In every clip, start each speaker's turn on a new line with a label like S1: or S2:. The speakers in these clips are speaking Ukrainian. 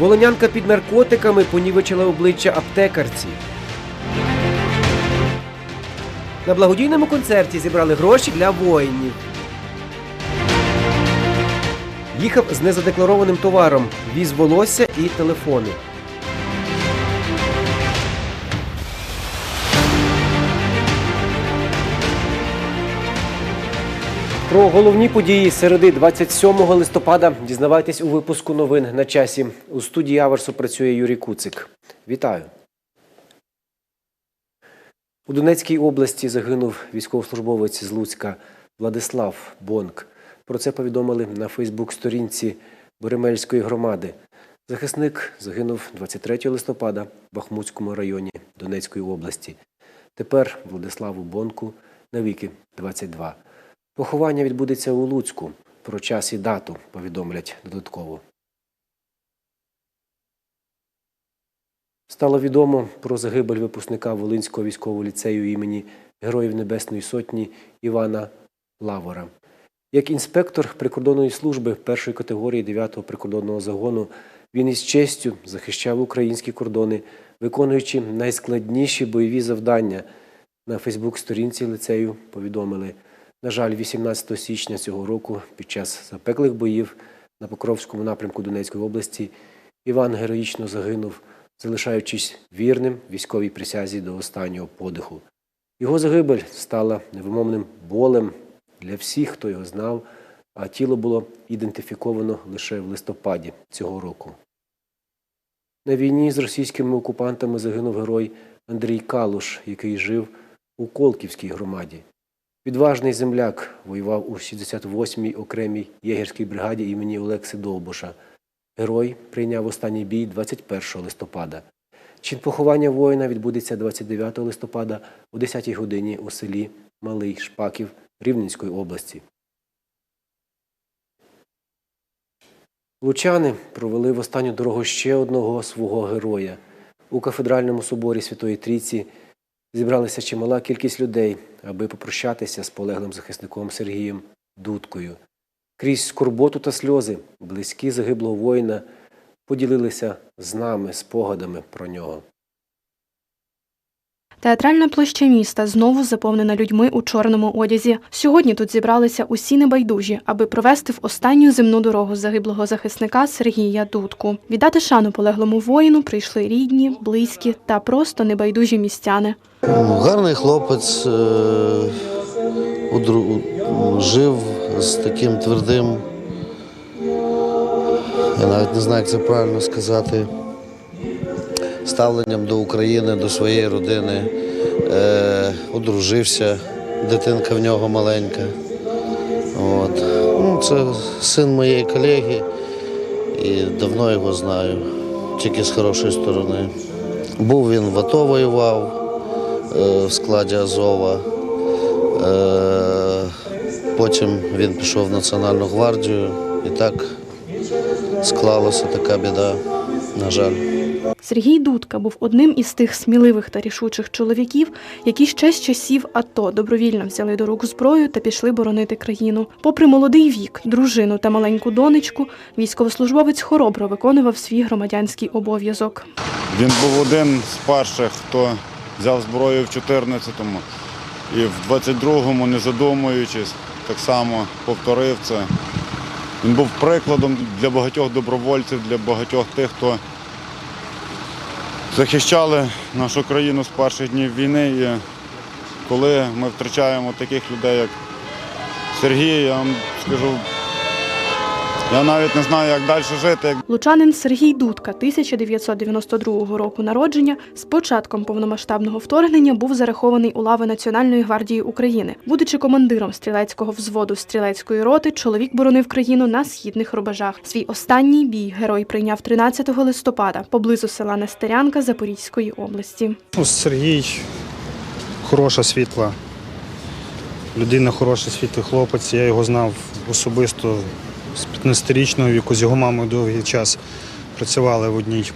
S1: Волонянка під наркотиками понівечила обличчя аптекарці. На благодійному концерті зібрали гроші для воїнів. Їхав з незадекларованим товаром, віз волосся і телефони. Про головні події середи 27 листопада дізнавайтесь у випуску новин на часі. У студії Аверсу працює Юрій Куцик. Вітаю. У Донецькій області загинув військовослужбовець з Луцька Владислав Бонк. Про це повідомили на Фейсбук-сторінці Боремельської громади. Захисник загинув 23 листопада в Бахмутському районі Донецької області. Тепер Владиславу Бонку навіки 22. Поховання відбудеться у Луцьку. Про час і дату повідомлять додатково. Стало відомо про загибель випускника Волинського військового ліцею імені Героїв Небесної Сотні Івана Лавора. Як інспектор прикордонної служби першої категорії 9-го прикордонного загону, він із честю захищав українські кордони, виконуючи найскладніші бойові завдання. На Фейсбук-сторінці ліцею повідомили, на жаль, 18 січня цього року під час запеклих боїв на Покровському напрямку Донецької області Іван героїчно загинув, залишаючись вірним військовій присязі до останнього подиху. Його загибель стала невимовним болем для всіх, хто його знав, а тіло було ідентифіковано лише в листопаді цього року. На війні з російськими окупантами загинув герой Андрій Калуш, який жив у Колківській громаді. Відважний земляк воював у 68-й окремій єгерській бригаді імені Олекси Довбуша. Герой прийняв останній бій 21 листопада. Чин поховання воїна відбудеться 29 листопада о 10-й годині у селі Малий Шпаків Рівненської області. Лучани провели в останню дорогу ще одного свого героя. У кафедральному соборі Святої Трійці зібралася чимала кількість людей, аби попрощатися з полеглим захисником Сергієм Дудкою. Крізь скорботу та сльози близькі загиблого воїна поділилися з нами спогадами про нього.
S2: Театральна площа міста знову заповнена людьми у чорному одязі. Сьогодні тут зібралися усі небайдужі, аби провести в останню земну дорогу загиблого захисника Сергія Дудку. Віддати шану полеглому воїну прийшли рідні, близькі та просто небайдужі містяни.
S3: Гарний хлопець е, жив з таким твердим, я навіть не знаю, як це правильно сказати, ставленням до України, до своєї родини. Е, одружився, дитинка в нього маленька. От. Ну, це син моєї колеги і давно його знаю, тільки з хорошої сторони. Був він в АТО воював е, в складі Азова. Е, Потім він пішов в Національну гвардію і так склалася така біда, на жаль.
S2: Сергій Дудка був одним із тих сміливих та рішучих чоловіків, які ще з часів АТО добровільно взяли до рук зброю та пішли боронити країну. Попри молодий вік, дружину та маленьку донечку, військовослужбовець хоробро виконував свій громадянський обов'язок.
S4: Він був один з перших, хто взяв зброю в 14-му і в 22-му, не задумуючись, так само повторив це. Він був прикладом для багатьох добровольців, для багатьох тих, хто захищали нашу країну з перших днів війни. І коли ми втрачаємо таких людей, як Сергій, я вам скажу, я навіть не знаю, як далі жити.
S2: Лучанин Сергій Дудка, 1992 року народження, з початком повномасштабного вторгнення був зарахований у лави Національної гвардії України. Будучи командиром стрілецького взводу стрілецької роти, чоловік боронив країну на східних рубежах. Свій останній бій герой прийняв 13 листопада поблизу села Нестерянка Запорізької області.
S5: Ну, Сергій хороша світла. Людина хороший світлий хлопець. Я його знав особисто з 15-річного віку, з його мамою довгий час працювали в одній,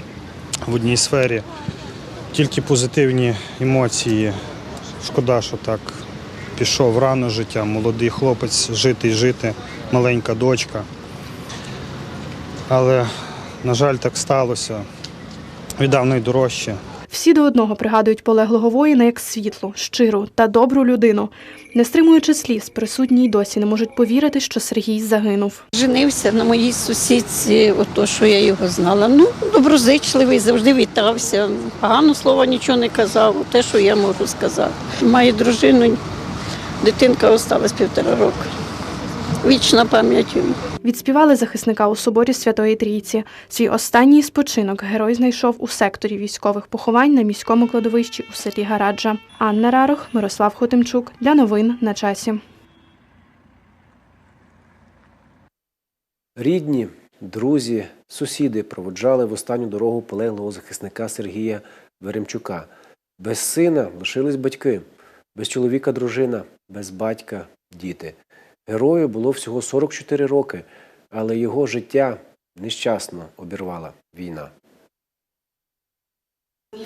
S5: в одній сфері. Тільки позитивні емоції. Шкода, що так пішов рано життя, молодий хлопець, жити і жити, маленька дочка. Але На жаль, так сталося. Віддав найдорожче.
S2: Всі до одного пригадують полеглого воїна як світлу, щиру та добру людину. Не стримуючи сліз, присутні й досі не можуть повірити, що Сергій загинув.
S6: Женився на моїй сусідці, ото що я його знала. Ну, доброзичливий, завжди вітався. Погано слова нічого не казав, те, що я можу сказати. Має дружину, дитинка осталась півтора року. Вічна пам'ять.
S2: Відспівали захисника у соборі Святої Трійці. Свій останній спочинок герой знайшов у секторі військових поховань на міському кладовищі у селі Гараджа. Анна Рарох, Мирослав Хотимчук для новин на часі.
S1: Рідні, друзі, сусіди проводжали в останню дорогу полеглого захисника Сергія Веремчука. Без сина лишились батьки, без чоловіка дружина, без батька діти. Герою було всього 44 роки, але його життя нещасно обірвала війна.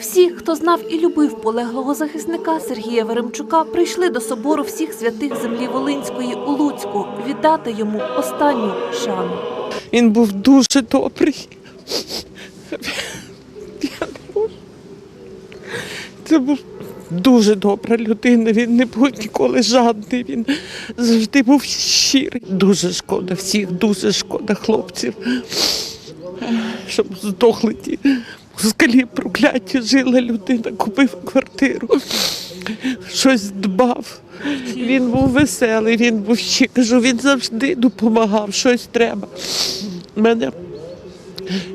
S7: Всі, хто знав і любив полеглого захисника Сергія Веремчука, прийшли до собору всіх святих землі Волинської у Луцьку віддати йому останню шану.
S8: Він був дуже добрий. Я не можу. Це був дуже добра людина. Він не був ніколи жадний. Він завжди був щирий. Дуже шкода всіх, дуже шкода хлопців. Щоб здохли ті москалі прокляті, жила людина, купив квартиру, щось дбав. Він був веселий, він був ще кажу, він завжди допомагав, щось треба. У мене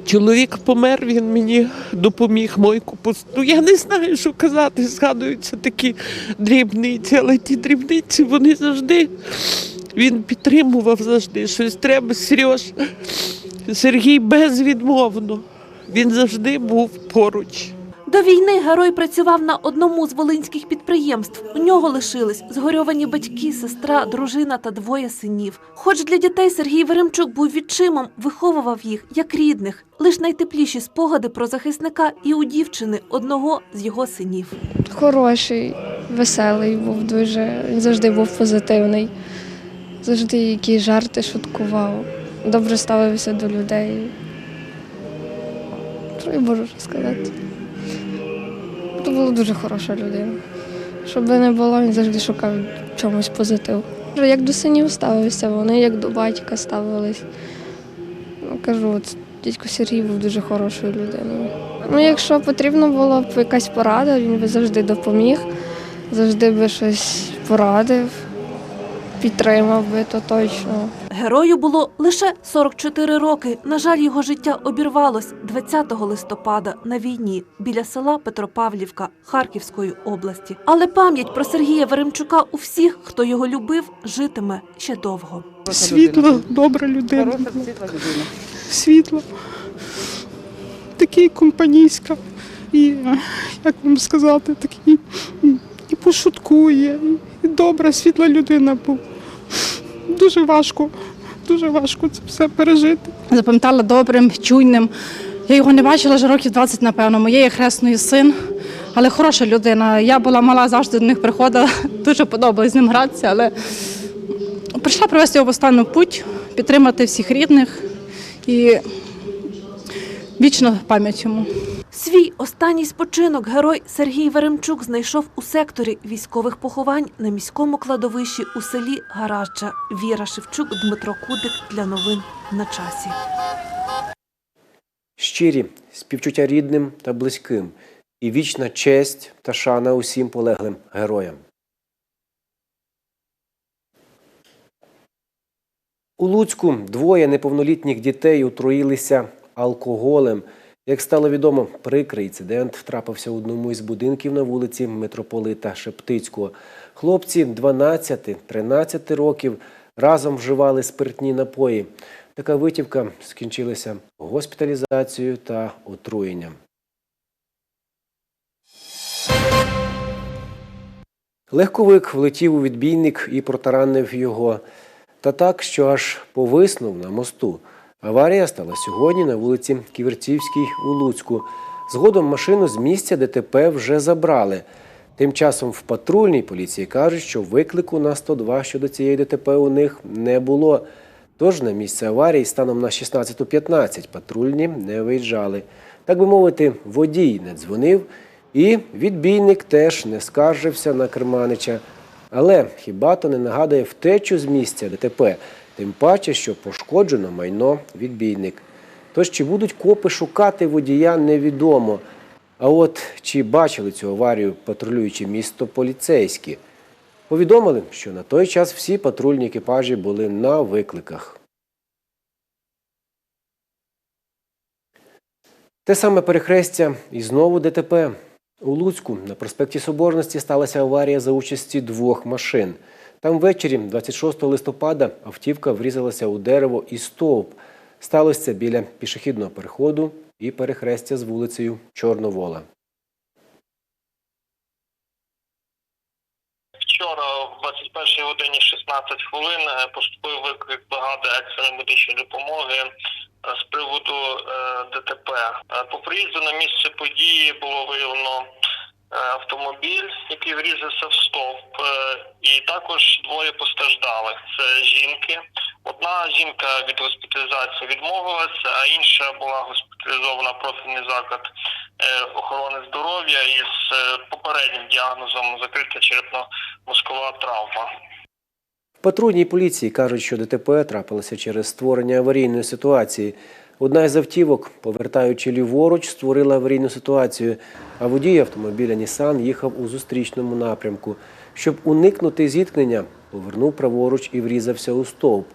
S8: чоловік помер, він мені допоміг мойку посту. Я не знаю, що казати, згадуються такі дрібниці, але ті дрібниці вони завжди. Він підтримував завжди щось треба. Сереж, Сергій безвідмовно. Він завжди був поруч.
S7: До війни герой працював на одному з волинських підприємств. У нього лишились згорьовані батьки, сестра, дружина та двоє синів. Хоч для дітей Сергій Веремчук був відчимом, виховував їх як рідних. Лиш найтепліші спогади про захисника і у дівчини одного з його синів.
S9: Хороший, веселий був дуже. Він завжди був позитивний. Завжди якісь жарти шуткував. Добре ставився до людей. Що я можу сказати? Це була дуже хороша людина. Щоб не було, він завжди шукав чомусь позитив. Як до синів ставився, вони як до батька ставились. Ну, кажу, от дідько Сергій був дуже хорошою людиною. Ну, якщо потрібно було б якась порада, він би завжди допоміг, завжди би щось порадив, підтримав би, то точно.
S7: Герою було лише 44 роки. На жаль, його життя обірвалось 20 листопада на війні біля села Петропавлівка Харківської області. Але пам'ять про Сергія Веремчука у всіх, хто його любив, житиме ще довго.
S8: Світла, добра людина. Світла. Такий компанійська. І, як вам сказати, такий і пошуткує, і добра, світла людина був. Дуже важко, дуже важко це все пережити.
S10: запам'ятала добрим, чуйним. Я його не бачила вже років 20, напевно. Моєї хресної син, але хороша людина. Я була мала, завжди до них приходила. Дуже подобалось з ним гратися, але прийшла провести його в останню путь, підтримати всіх рідних і вічно пам'ять йому.
S7: Свій останній спочинок герой Сергій Веремчук знайшов у секторі військових поховань на міському кладовищі у селі Гаражджа. Віра Шевчук, Дмитро Кудик для новин на часі.
S1: Щирі співчуття рідним та близьким і вічна честь та шана усім полеглим героям. У Луцьку двоє неповнолітніх дітей отруїлися алкоголем. Як стало відомо, прикрий інцидент трапився у одному із будинків на вулиці митрополита Шептицького. Хлопці 12-13 років разом вживали спиртні напої. Така витівка скінчилася госпіталізацією та отруєнням. Легковик влетів у відбійник і протаранив його. Та так, що аж повиснув на мосту. Аварія стала сьогодні на вулиці Ківерцівській у Луцьку. Згодом машину з місця ДТП вже забрали. Тим часом в патрульній поліції кажуть, що виклику на 102 щодо цієї ДТП у них не було. Тож на місце аварії станом на 16.15 патрульні не виїжджали. Так би мовити, водій не дзвонив, і відбійник теж не скаржився на Керманича. Але хіба то не нагадує втечу з місця ДТП, тим паче, що пошкоджено майно відбійник. Тож чи будуть копи шукати водія, невідомо. А от чи бачили цю аварію патрулюючи місто поліцейські? Повідомили, що на той час всі патрульні екіпажі були на викликах. Те саме перехрестя і знову ДТП. У Луцьку на проспекті Соборності сталася аварія за участі двох машин. Там ввечері, 26 листопада, автівка врізалася у дерево і стовп. Сталося біля пішохідного переходу і перехрестя з вулицею Чорновола.
S11: Вчора в 21 годині 16 хвилин е, поступив виклик бригади екстреної медичної допомоги е, з приводу е, ДТП. По приїзду на місце події було виявлено автомобіль, який врізався в стовп, е, і також двоє постраждалих. Це жінки. Одна жінка від госпіталізації відмовилася, а інша була госпіталізована профільний заклад е, охорони здоров'я із е, попереднім діагнозом закрита черепно-мозкова травма.
S1: Патрульній поліції кажуть, що ДТП трапилося через створення аварійної ситуації. Одна із автівок, повертаючи ліворуч, створила аварійну ситуацію, а водій автомобіля Нісан їхав у зустрічному напрямку. Щоб уникнути зіткнення, повернув праворуч і врізався у стовп.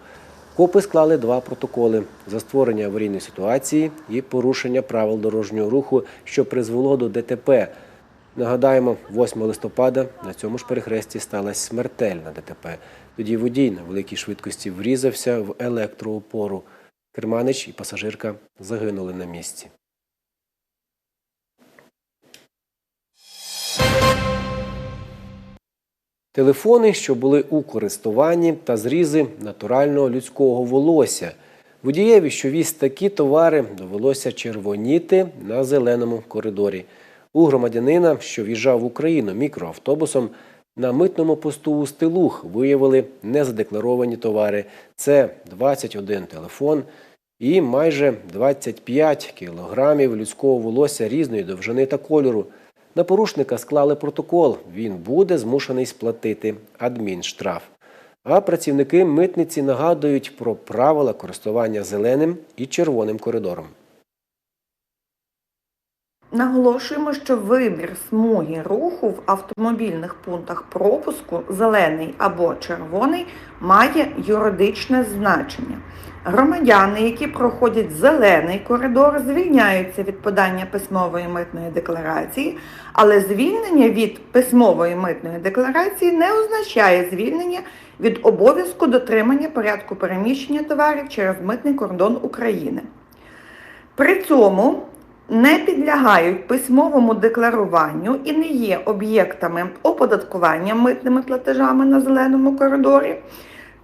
S1: Копи склали два протоколи за створення аварійної ситуації і порушення правил дорожнього руху, що призвело до ДТП. Нагадаємо, 8 листопада на цьому ж перехресті сталася смертельна ДТП. Тоді водій на великій швидкості врізався в електроопору. Керманич і пасажирка загинули на місці. Телефони, що були у користуванні, та зрізи натурального людського волосся. Водієві, що віз такі товари, довелося червоніти на зеленому коридорі. У громадянина, що в'їжджав в Україну мікроавтобусом, на митному посту у Стилух виявили незадекларовані товари. Це 21 телефон і майже 25 кілограмів людського волосся різної довжини та кольору. На порушника склали протокол. Він буде змушений сплатити адмінштраф. А працівники митниці нагадують про правила користування зеленим і червоним коридором.
S12: Наголошуємо, що вибір смуги руху в автомобільних пунктах пропуску зелений або червоний має юридичне значення. Громадяни, які проходять зелений коридор, звільняються від подання письмової митної декларації, але звільнення від письмової митної декларації не означає звільнення від обов'язку дотримання порядку переміщення товарів через митний кордон України. При цьому не підлягають письмовому декларуванню і не є об'єктами оподаткування митними платежами на зеленому коридорі.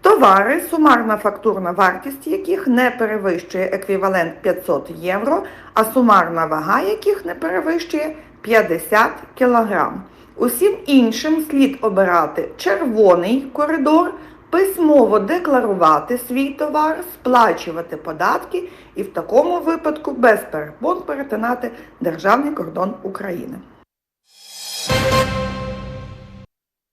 S12: Товари, сумарна фактурна вартість яких не перевищує еквівалент 500 євро, а сумарна вага яких не перевищує 50 кг. Усім іншим слід обирати червоний коридор, письмово декларувати свій товар, сплачувати податки і в такому випадку без перепон перетинати державний кордон України.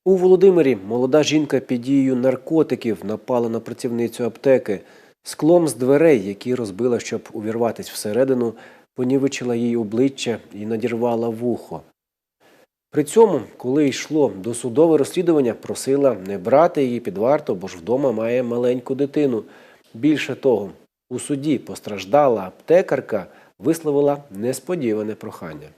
S1: У Володимирі молода жінка під дією наркотиків напала на працівницю аптеки. Склом з дверей, які розбила, щоб увірватись всередину, понівечила їй обличчя і надірвала вухо. При цьому, коли йшло досудове розслідування, просила не брати її під варту, бо ж вдома має маленьку дитину. Більше того, у суді постраждала аптекарка висловила несподіване прохання.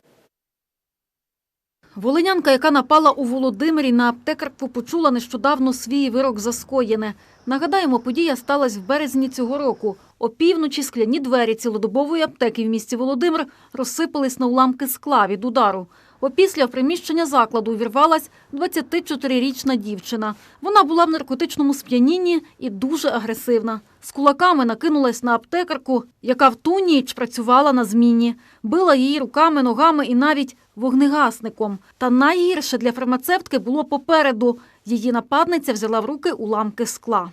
S13: Волинянка, яка напала у Володимирі на аптекарку, почула нещодавно свій вирок за скоєне. Нагадаємо, подія сталася в березні цього року. Опівночі скляні двері цілодобової аптеки в місті Володимир розсипались на уламки скла від удару. Опісля в приміщення закладу увірвалась 24-річна дівчина. Вона була в наркотичному сп'янінні і дуже агресивна. З кулаками накинулась на аптекарку, яка в ту ніч працювала на зміні. Била її руками, ногами і навіть вогнегасником. Та найгірше для фармацевтки було попереду. Її нападниця взяла в руки уламки скла.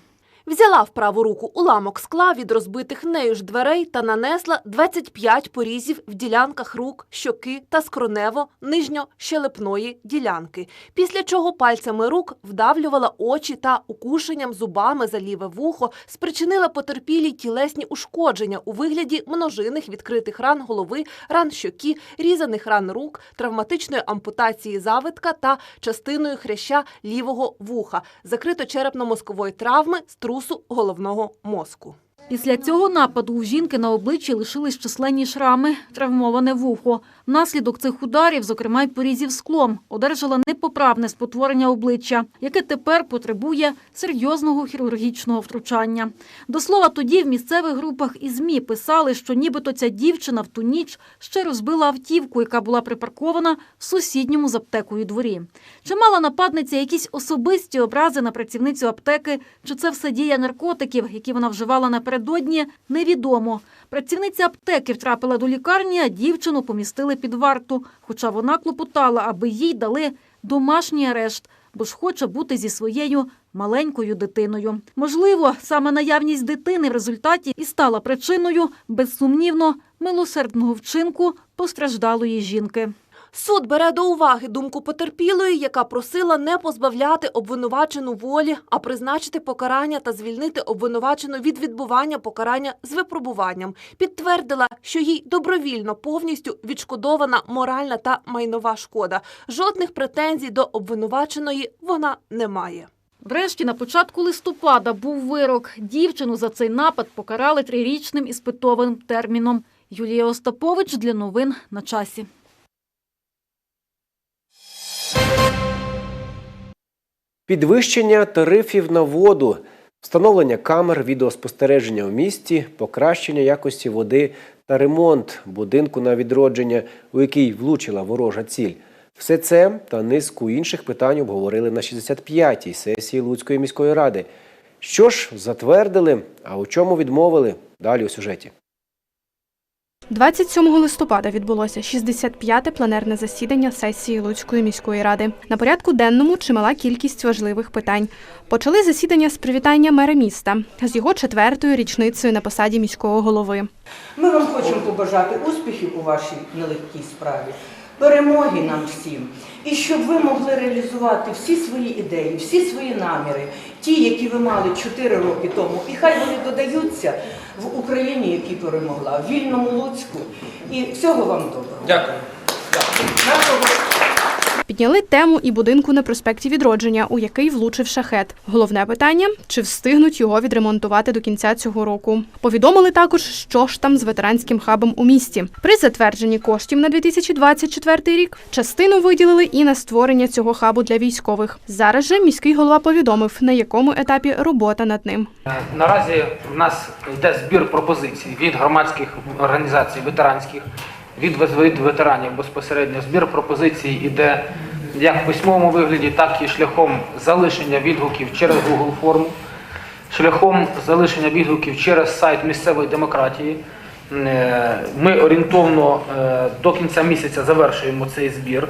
S7: Взяла в праву руку уламок скла від розбитих нею ж дверей та нанесла 25 порізів в ділянках рук, щоки та скронево-нижньощелепної ділянки. Після чого пальцями рук вдавлювала очі та укушенням зубами за ліве вухо спричинила потерпілій тілесні ушкодження у вигляді множинних відкритих ран голови, ран щоки, різаних ран рук, травматичної ампутації завитка та частиною хряща лівого вуха, закрито черепно-мозкової травми, струсу головного мозку.
S13: Після цього нападу у жінки на обличчі лишились численні шрами, травмоване вухо. Внаслідок цих ударів, зокрема й порізів склом, одержала непоправне спотворення обличчя, яке тепер потребує серйозного хірургічного втручання. До слова, тоді в місцевих групах і ЗМІ писали, що нібито ця дівчина в ту ніч ще розбила автівку, яка була припаркована в сусідньому з аптекою дворі. Чи мала нападниця якісь особисті образи на працівницю аптеки, чи це все дія наркотиків, які вона вживала напередодні, невідомо. Працівниця аптеки втрапила до лікарні, а дівчину помістили під варту, хоча вона клопотала, аби їй дали домашній арешт, бо ж хоче бути зі своєю маленькою дитиною. Можливо, саме наявність дитини в результаті і стала причиною, безсумнівно, милосердного вчинку постраждалої жінки.
S7: Суд бере до уваги думку потерпілої, яка просила не позбавляти обвинувачену волі, а призначити покарання та звільнити обвинувачену від відбування покарання з випробуванням. Підтвердила, що їй добровільно повністю відшкодована моральна та майнова шкода. Жодних претензій до обвинуваченої вона не має.
S13: Врешті, на початку листопада був вирок. Дівчину за цей напад покарали трирічним іспитовим терміном. Юлія Остапович для новин на часі.
S1: Підвищення тарифів на воду, встановлення камер відеоспостереження в місті, покращення якості води та ремонт будинку на відродження, у який влучила ворожа ціль. Все це та низку інших питань обговорили на 65-й сесії Луцької міської ради. Що ж затвердили, а у чому відмовили? Далі у сюжеті.
S2: 27 листопада відбулося 65-те пленерне засідання сесії Луцької міської ради. На порядку денному чимала кількість важливих питань. Почали засідання з привітання мера міста з його четвертою річницею на посаді міського голови.
S14: Ми вам хочемо побажати успіхів у вашій нелегкій справі, перемоги нам всім, і щоб ви могли реалізувати всі свої ідеї, всі свої наміри, ті, які ви мали 4 роки тому, і хай вони додаються в Україні, які перемогла, в вільному Луцьку. І всього вам доброго.
S15: Дякую.
S14: Нашого
S2: Підняли тему і будинку на проспекті Відродження, у який влучив шахет. Головне питання чи встигнуть його відремонтувати до кінця цього року. Повідомили також, що ж там з ветеранським хабом у місті. При затвердженні коштів на 2024 рік частину виділили і на створення цього хабу для військових. Зараз же міський голова повідомив, на якому етапі робота над ним.
S15: Е, Наразі в нас йде збір пропозицій від громадських організацій ветеранських, від ветеранів безпосередньо. Збір пропозицій іде як в письмовому вигляді, так і шляхом залишення відгуків через Google форму, шляхом залишення відгуків через сайт місцевої демократії. Е, Ми орієнтовно е, до кінця місяця завершуємо цей збір.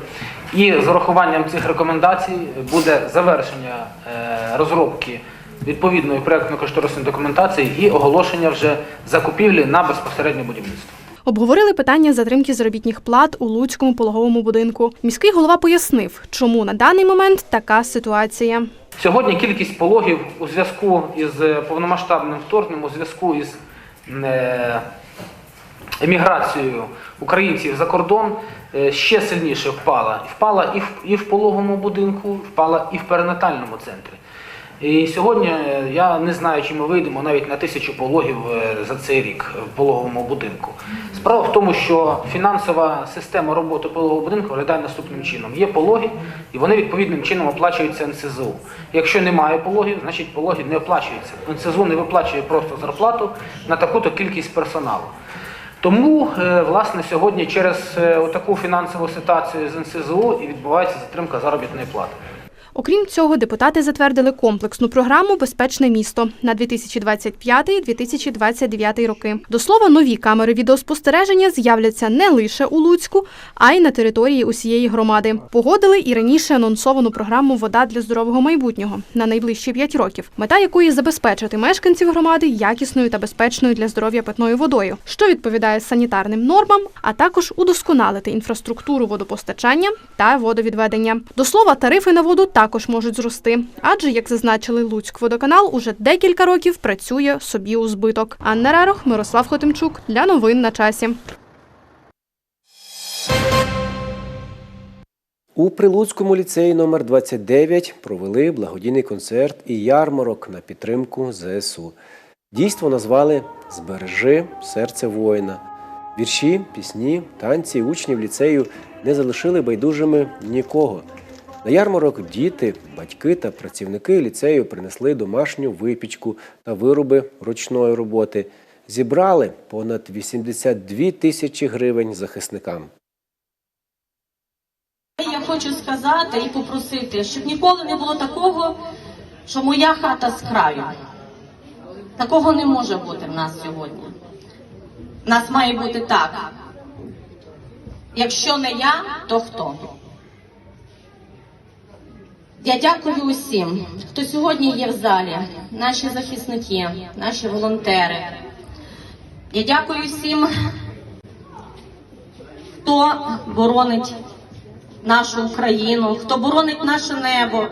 S15: І з урахуванням цих рекомендацій буде завершення е, розробки відповідної проєктно-кошторисної документації і оголошення вже закупівлі на безпосереднє будівництво.
S2: Обговорили питання затримки заробітних плат у Луцькому пологовому будинку. Міський голова пояснив, чому на даний момент така ситуація.
S15: Сьогодні кількість пологів у зв'язку із е, повномасштабним вторгненням, у зв'язку із е, еміграцією українців за кордон е, ще сильніше впала. Впала і в, і в пологовому будинку, впала і в перинатальному центрі. І сьогодні е, я не знаю, чи ми вийдемо навіть на тисячу пологів е, за цей рік в пологовому будинку. Справа в тому, що фінансова система роботи пологового будинку виглядає наступним чином. Є пологи, і вони відповідним чином оплачуються НСЗУ. Якщо немає пологів, значить пологи не оплачуються. НСЗУ не виплачує просто зарплату на таку-то кількість персоналу. Тому, е, власне, сьогодні через таку фінансову ситуацію з НСЗУ і відбувається затримка заробітної плати.
S2: Окрім цього, депутати затвердили комплексну програму Безпечне місто на 2025-2029 роки. До слова, нові камери відеоспостереження з'являться не лише у Луцьку, а й на території усієї громади. Погодили і раніше анонсовану програму Вода для здорового майбутнього на найближчі 5 років, мета якої забезпечити мешканців громади якісною та безпечною для здоров'я питною водою, що відповідає санітарним нормам, а також удосконалити інфраструктуру водопостачання та водовідведення. До слова, тарифи на воду також можуть зрости, адже, як зазначили Луцькводоканал, уже декілька років працює собі у збиток. Анна Рарох, Мирослав Хотимчук для новин на часі.
S1: У Прилуцькому ліцеї номер 29 провели благодійний концерт і ярмарок на підтримку ЗСУ. Дійство назвали Збережи серце воїна. Вірші, пісні, танці учнів ліцею не залишили байдужими нікого. На ярмарок діти, батьки та працівники ліцею принесли домашню випічку та вироби ручної роботи. Зібрали понад 82 тисячі гривень захисникам.
S16: Я хочу сказати і попросити, щоб ніколи не було такого, що моя хата з краю. Такого не може бути в нас сьогодні. В нас має бути так. Якщо не я, то хто? Я дякую усім, хто сьогодні є в залі, наші захисники, наші волонтери. Я дякую всім, хто боронить нашу Україну, хто боронить наше небо.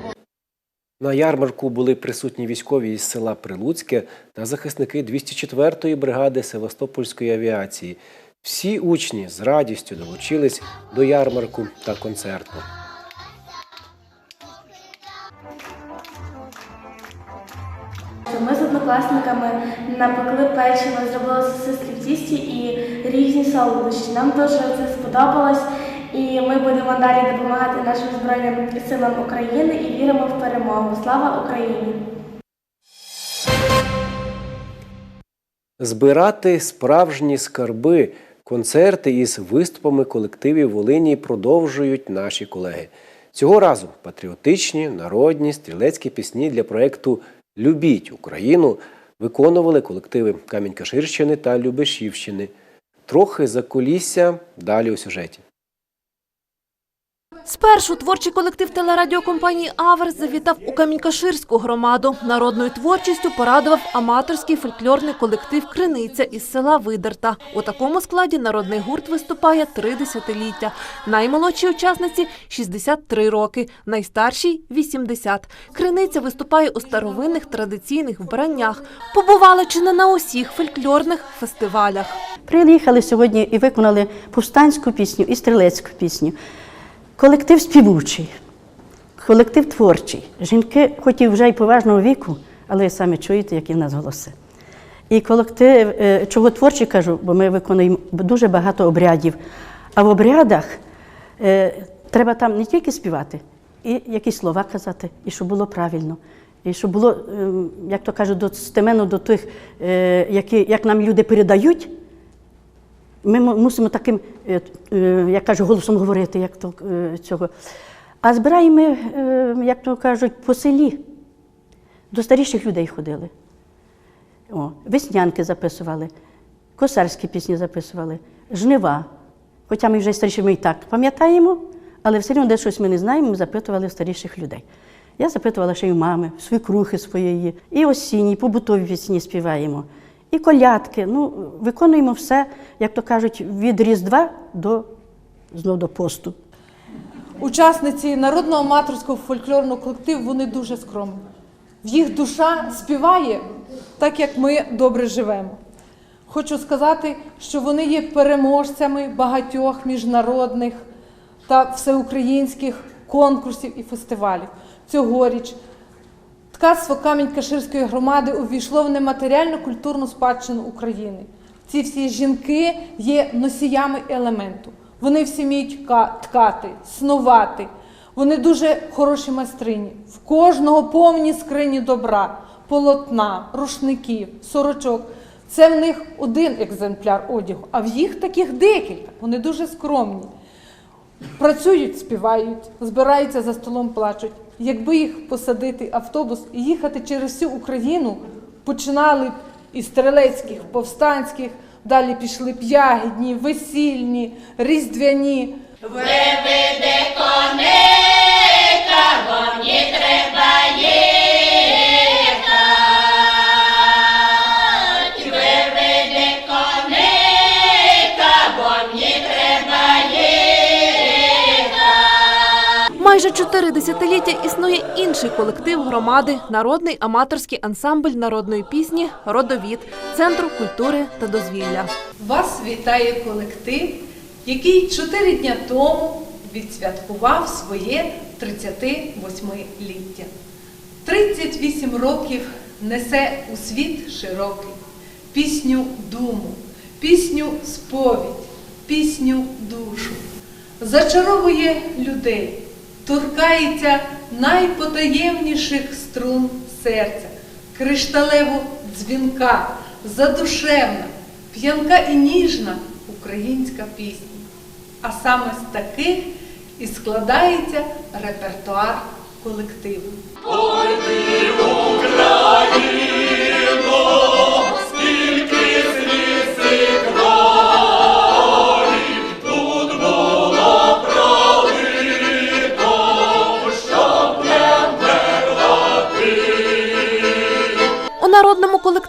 S1: На ярмарку були присутні військові із села Прилуцьке та захисники 204-ї бригади Севастопольської авіації. Всі учні з радістю долучились до ярмарку та концерту.
S17: Однокласниками напекли печиво, зробили сосиски в тісті і різні солодощі. Нам дуже це сподобалось, і ми будемо далі допомагати нашим Збройним силам України і віримо в перемогу. Слава Україні!
S1: Збирати справжні скарби, концерти із виступами колективів Волині продовжують наші колеги. Цього разу патріотичні, народні, стрілецькі пісні для проєкту Любіть Україну виконували колективи Камінь-Каширщини та Любешівщини. Трохи за кулісся далі у сюжеті.
S7: Спершу творчий колектив телерадіокомпанії Аверс завітав у Камінькаширську громаду. Народною творчістю порадував аматорський фольклорний колектив Криниця із села Видерта. У такому складі народний гурт виступає три десятиліття. Наймолодшій учасниці 63 роки, найстаршій 80. Криниця виступає у старовинних традиційних вбраннях. Побували чи не на усіх фольклорних фестивалях.
S18: Приїхали сьогодні і виконали повстанську пісню і стрілецьку пісню. Колектив співучий, колектив творчий. Жінки, хоч і вже й поважного віку, але ви самі чуєте, які в нас голоси. І колектив, е, чого творчий кажу, бо ми виконуємо дуже багато обрядів. А в обрядах е, треба там не тільки співати, і якісь слова казати, і щоб було правильно. І щоб було, е, як то кажуть, достеменно до тих, е, які, як нам люди передають, ми мусимо таким, е, е, як кажу, голосом говорити, як то е, цього. А збираємо, ми, як то кажуть, по селі. До старіших людей ходили. О, веснянки записували, косарські пісні записували, жнива. Хоча ми вже старіші, ми і так пам'ятаємо, але все одно де щось ми не знаємо, ми запитували старіших людей. Я запитувала ще й у мами, в свекрухи своєї, і осінні, побутові пісні співаємо, і колядки. Ну, виконуємо все, як то кажуть, від Різдва до знов до посту.
S19: Учасниці народного аматорського фольклорного колективу вони дуже скромні. Їх душа співає так, як ми добре живемо. Хочу сказати, що вони є переможцями багатьох міжнародних та всеукраїнських конкурсів і фестивалів. Цьогоріч ткацтво Камінь-Каширської громади увійшло в нематеріальну культурну спадщину України. Ці всі жінки є носіями елементу. Вони всі вміють ткати, снувати. Вони дуже хороші майстрині. В кожного повні скрині добра, полотна, рушників, сорочок. Це в них один екземпляр одягу, а в їх таких декілька. Вони дуже скромні. Працюють, співають, збираються за столом, плачуть. Якби їх посадити автобус і їхати через всю Україну, починали із стрілецьких, повстанських, далі пішли б ягідні, весільні, різдвяні.
S16: Виведе коника,
S7: Майже чотири десятиліття існує інший колектив громади народний аматорський ансамбль народної пісні Родовід Центру культури та дозвілля.
S19: Вас вітає колектив, який чотири дня тому відсвяткував своє 38-ліття. 38 років несе у світ широкий пісню думу, пісню сповідь, пісню душу. Зачаровує людей, торкається найпотаємніших струн серця, кришталево дзвінка, задушевна, п'янка і ніжна українська пісня. А саме з таких і складається репертуар колективу.
S7: У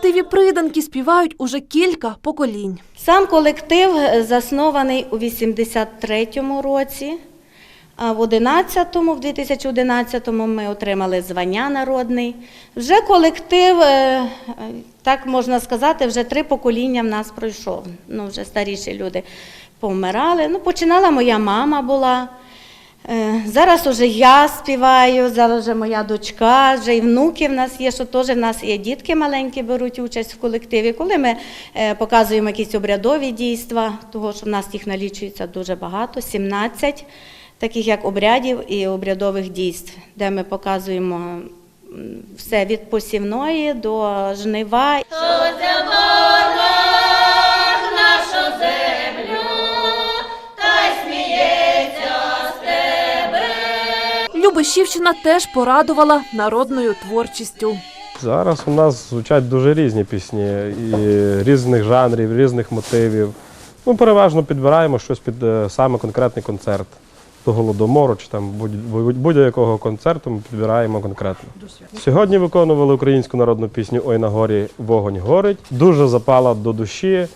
S7: колективі приданки співають уже кілька поколінь.
S20: Сам колектив е, заснований у 83-му році. А в 11-му, в 2011-му ми отримали звання народний. Вже колектив, е, так можна сказати, вже три покоління в нас пройшов. Ну, вже старіші люди повмирали. Ну, починала моя мама була. Е, Зараз уже я співаю, зараз вже моя дочка, вже і внуки в нас є, що теж в нас є дітки маленькі беруть участь в колективі. Коли ми е, показуємо якісь обрядові дійства, того що в нас їх налічується дуже багато, 17 таких як обрядів і обрядових дійств, де ми показуємо все від посівної до жнива.
S16: Що за
S7: Любешівщина теж порадувала народною творчістю.
S21: Зараз у нас звучать дуже різні пісні, і різних жанрів, різних мотивів. Ми переважно підбираємо щось під е, саме конкретний концерт. До голодомору чи там будь- будь- будь-якого концерту ми підбираємо конкретно. Сьогодні виконували українську народну пісню Ой на горі вогонь горить. Дуже запала до душі,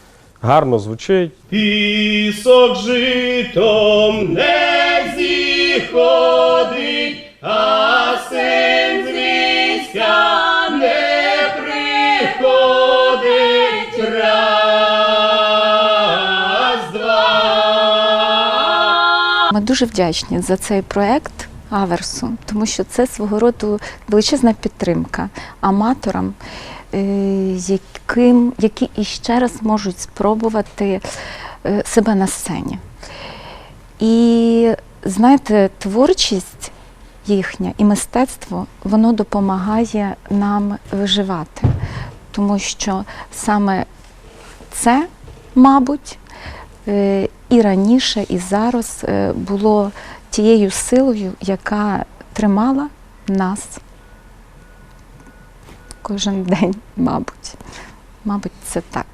S21: гарно звучить.
S22: Пісок житом не зіходить, а син не приходить.
S23: Ми дуже вдячні за цей проект Аверсу, тому що це свого роду величезна підтримка аматорам, е, яким, які іще раз можуть спробувати е, себе на сцені. І знаєте, творчість їхня і мистецтво воно допомагає нам виживати, тому що саме це, мабуть, е, і раніше, і зараз е, було тією силою, яка тримала нас кожен день, мабуть. Мабуть, це так.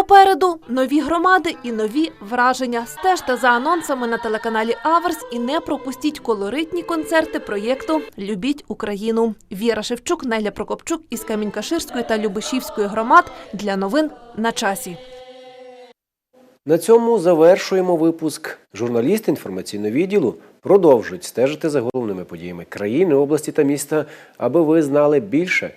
S7: Попереду нові громади і нові враження. Стежте за анонсами на телеканалі Аверс і не пропустіть колоритні концерти проєкту Любіть Україну. Віра Шевчук, Неля Прокопчук із Камінькаширської та Любишівської громад для новин на часі.
S1: На цьому завершуємо випуск. Журналісти інформаційного відділу продовжують стежити за головними подіями країни, області та міста, аби ви знали більше.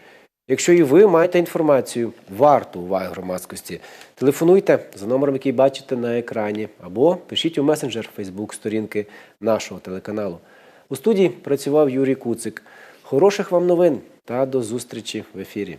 S1: Якщо і ви маєте інформацію, варту уваги громадськості, телефонуйте за номером, який бачите на екрані, або пишіть у месенджер Facebook сторінки нашого телеканалу. У студії працював Юрій Куцик. Хороших вам новин та до зустрічі в ефірі.